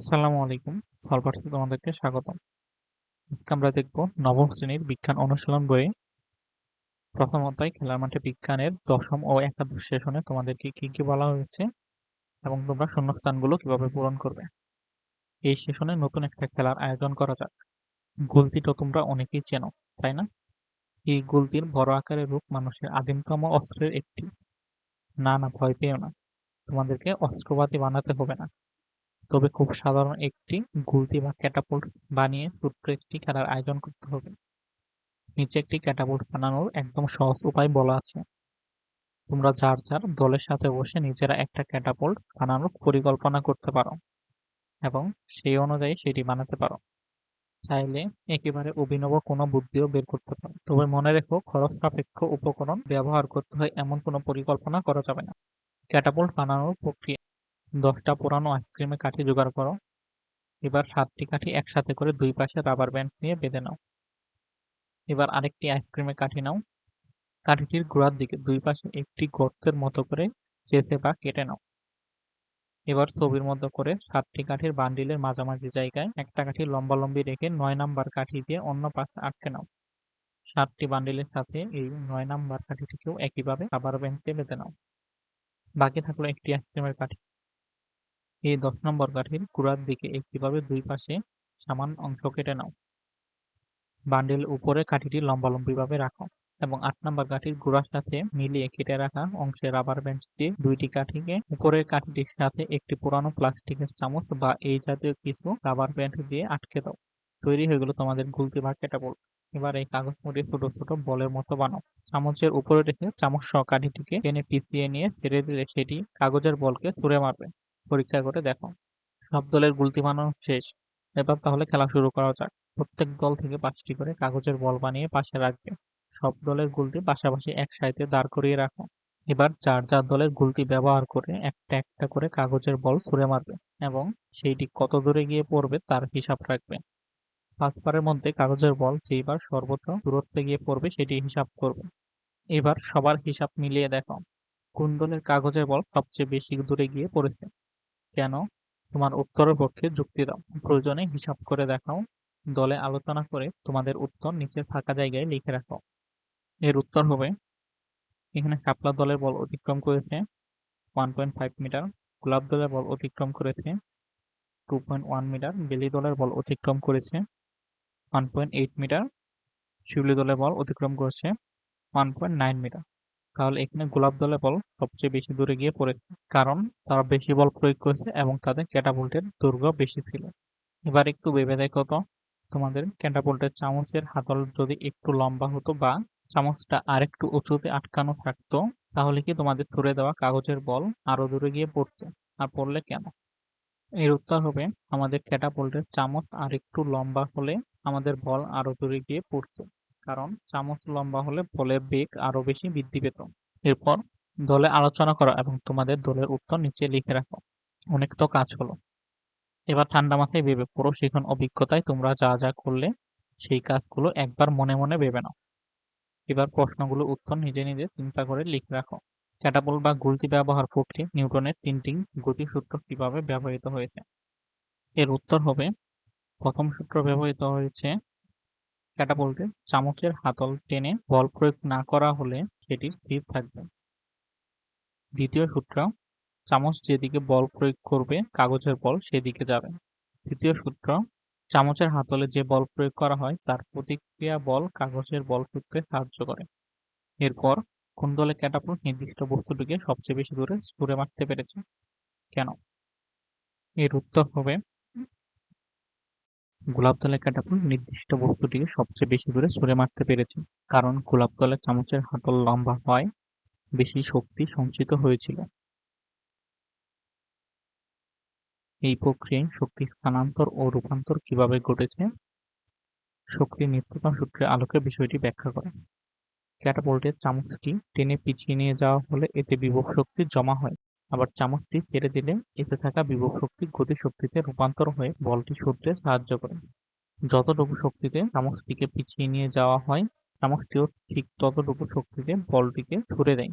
আসসালামু আলাইকুম। সলভার্সে তোমাদেরকে স্বাগতম। আমরা দেখব নবম শ্রেণির বিজ্ঞান অনুশীলন বইয়ে প্রথম অধ্যায় খেলার মাঠে বিজ্ঞানের দশম ও একাদশ সেশনে তোমাদেরকে কি কি বলা হয়েছে এবং তোমরা শূন্যস্থানগুলো কীভাবে পূরণ করবে। এই সেশনে নতুন একটা খেলার আয়োজন করা যাক। গুলতিটা তোমরা অনেকেই চেনো, তাই না? এই গুলতির বড় আকারের রূপ মানুষের আদিমতম অস্ত্রের একটি। না না, ভয় পেও না। তোমাদেরকে অস্ত্রপাতি বানাতে হবে না। তবে খুব সাধারণ একটি গুলতি বা ক্যাটাপল্ট বানিয়ে ছোট্ট একটি খেলার আয়োজন করতে হবে। নিচে একটি ক্যাটাপল্ট বানানোর একদম সহজ উপায় বলা আছে। তোমরা যার যার দলের সাথে বসে নিজেরা একটা ক্যাটাপল্ট বানানোর পরিকল্পনা করতে পারো এবং সেই অনুযায়ী সেটি বানাতে পারো। চাইলে একেবারে অভিনব কোনো বুদ্ধিও বের করতে পারো। তবে মনে রেখো, খরচ সাপেক্ষ উপকরণ ব্যবহার করতে হয় এমন কোনো পরিকল্পনা করা যাবে না। ক্যাটাপল্ট বানানোর প্রক্রিয়া দশটা পুরানো আইসক্রিমের কাঠি জোগাড় করো। এবার সাতটি কাঠি একসাথে করে দুই পাশে রাবার ব্যান্ড নিয়ে বেঁধে নাও। এবার আরেকটি আইসক্রিমের কাঠি নাও। কাঠিটির গোড়ার দিকে দুই পাশে একটি গর্তের মতো করে চেপে বা কেটে নাও। এবার ছবির মতো করে সাতটি কাঠির বান্ডিলের মাঝামাঝি জায়গায় একটা কাঠি লম্বালম্বি রেখে নয় নাম্বার কাঠি দিয়ে অন্য পাশে আটকে নাও। সাতটি বান্ডিলের সাথে এই নয় নাম্বার কাঠিটিকেও একইভাবে রাবার ব্যান্ডে বেঁধে নাও। বাকি থাকল একটি আইসক্রিমের কাঠি। এই দশ নম্বর কাঠির গোড়ার দিকে একইভাবে দুই পাশে সমান অংশ কেটে নাও। বান্ডেল উপরে কাঠিটি লম্বালম্বিভাবে রাখো এবং আট নম্বর কাঠির গোড়ার সাথে মিলিয়ে কেটে রাখা অংশে রাবার ব্যান্ড দিয়ে দুইটি কাঠিকে, উপরের কাঠিটির সাথে একটি পুরানো প্লাস্টিকের চামচ বা এই জাতীয় কিছু রাবার ব্যান্ড দিয়ে আটকে দাও। তৈরি হয়ে গেল তোমাদের গুলতি বা ক্যাটাপোল্ট এবার এই কাগজ মুড়ি ছোট ছোট বলের মতো বানাও। চামচের উপরে রেখে চামচ সহ কাঠিটিকে টেনে পিছিয়ে নিয়ে ছেড়ে দিলে সেটি কাগজের বলকে ছুঁড়ে মারবে। পরীক্ষা করে দেখো। সব দলের গুলতি বানানো শেষ। এবার তাহলে খেলা শুরু করা যাক। প্রত্যেক দল থেকে পাঁচটি করে কাগজের বল বানিয়ে পাশে রাখবে। সব দলের গুলতি পাশাপাশি এক সাইডে দাঁড় করিয়ে রাখো। এবার যার যার দলের গুলতি ব্যবহার করে একটা একটা করে কাগজের বল ছুঁড়ে মারবে এবং সেইটি কত দূরে গিয়ে পড়বে তার হিসাব রাখবে। পাঁচবারের মধ্যে কাগজের বল যেইবার সর্বোচ্চ দূরত্বে গিয়ে পড়বে সেটি হিসাব করবে। এবার সবার হিসাব মিলিয়ে দেখো। কোন দলের কাগজের বল সবচেয়ে বেশি দূরে গিয়ে পড়েছে? কেন? তোমার উত্তরের পক্ষে যুক্তি দাও প্রয়োজনে হিসাব করে দেখাও। দলে আলোচনা করে তোমাদের উত্তর নিচের ফাঁকা জায়গায় লিখে রাখো। এর উত্তর হবে, এখানে শাপলা দলের বল অতিক্রম করেছে। One point five metre. গোলাপ দলের বল অতিক্রম করেছে। Two point one metre. বেলি দলের বল অতিক্রম করেছে। One point eight metre. শিউলি দলের বল অতিক্রম করেছে। One point nine metre. তাহলে এখানে গোলাপ দলের বল সবচেয়ে বেশি দূরে গিয়ে পড়েছে কারণ তারা বেশি বল প্রয়োগ করেছে এবং তাদের ক্যাটাপল্টের দৈর্ঘ্য বেশি ছিল। এবার একটু ভেবে দেখো তো তোমাদের ক্যাটাপল্টের চামচের হাতল যদি একটু লম্বা হতো বা চামচটা আরেকটু উঁচুতে আটকানো থাকতো, তাহলে কি তোমাদের ছুড়ে দেওয়া কাগজের বল আরও দূরে গিয়ে পড়তো আর পড়লে কেন? এর উত্তর হবে আমাদের ক্যাটাপল্টের চামচ আর একটু লম্বা হলে আমাদের বল আরও দূরে গিয়ে পড়তো। কারণ চামচ লম্বা হলে বলের বেগ আরও বেশি বৃদ্ধি পেত। এরপর দলে আলোচনা করো এবং তোমাদের দলের উত্তর নিচে লিখে রাখো। অনেক তো কাজ হলো। এবার ঠান্ডা মাথায় ভেবে পুরো শিখন অভিজ্ঞতায় তোমরা যা যা করলে সেই কাজগুলো একবার মনে মনে ভেবে নাও। এবার প্রশ্নগুলো উত্তর নিজে নিজে চিন্তা করে লিখে রাখো। ক্যাটাবল বা গুলতি ব্যবহার প্রক্রিয়া নিউটনের তিনটি গতিসূত্র কীভাবে ব্যবহৃত হয়েছে? এর উত্তর হবে, প্রথম সূত্র ব্যবহৃত হয়েছে ক্যাটাপল্টে চামচের হাতল টেনে বল প্রয়োগ না করা হলে সেটি স্থির থাকবে। দ্বিতীয় সূত্র, চামচ যেদিকে বল প্রয়োগ করবে কাগজের বল সেদিকে যাবে। তৃতীয় সূত্র, চামচের হাতলে যে বল প্রয়োগ করা হয় তার প্রতিক্রিয়া বল কাগজের বল সূত্রে সাহায্য করে। এরপর, কোন দলে ক্যাটাপল্ট নির্দিষ্ট বস্তুটিকে সবচেয়ে বেশি দূরে ছুঁড়ে মারতে পেরেছে? কেন? এর উত্তর হবে গোলাপ দলের ক্যাটাপল্ট নির্দিষ্ট বস্তুটিকে সবচেয়ে বেশি দূরে ছুঁড়ে মারতে পেরেছে। কারণ গোলাপ দলের চামচের হাতল লম্বা হওয়ায় বেশি শক্তি সঞ্চিত হয়েছিল। এই প্রক্রিয়ায় শক্তি স্থানান্তর ও রূপান্তর কীভাবে ঘটেছে, শক্তি নিত্যতা সূত্রের আলোকে বিষয়টি ব্যাখ্যা করে। ক্যাটাপল্টের চামচটি টেনে পিছিয়ে নিয়ে যাওয়া হলে এতে বিভব শক্তি জমা হয়। আবার চামচটি ছেড়ে দিলে এতে থাকা বিভব শক্তি গতি শক্তিতে রূপান্তর হয়ে বলটি ছুটতে সাহায্য করে। যতটুকু শক্তিতে চামচটিকে পিছিয়ে নিয়ে যাওয়া হয়, চামচটিও ঠিক ততটুকু শক্তিতে বলটিকে ছুড়ে দেয়।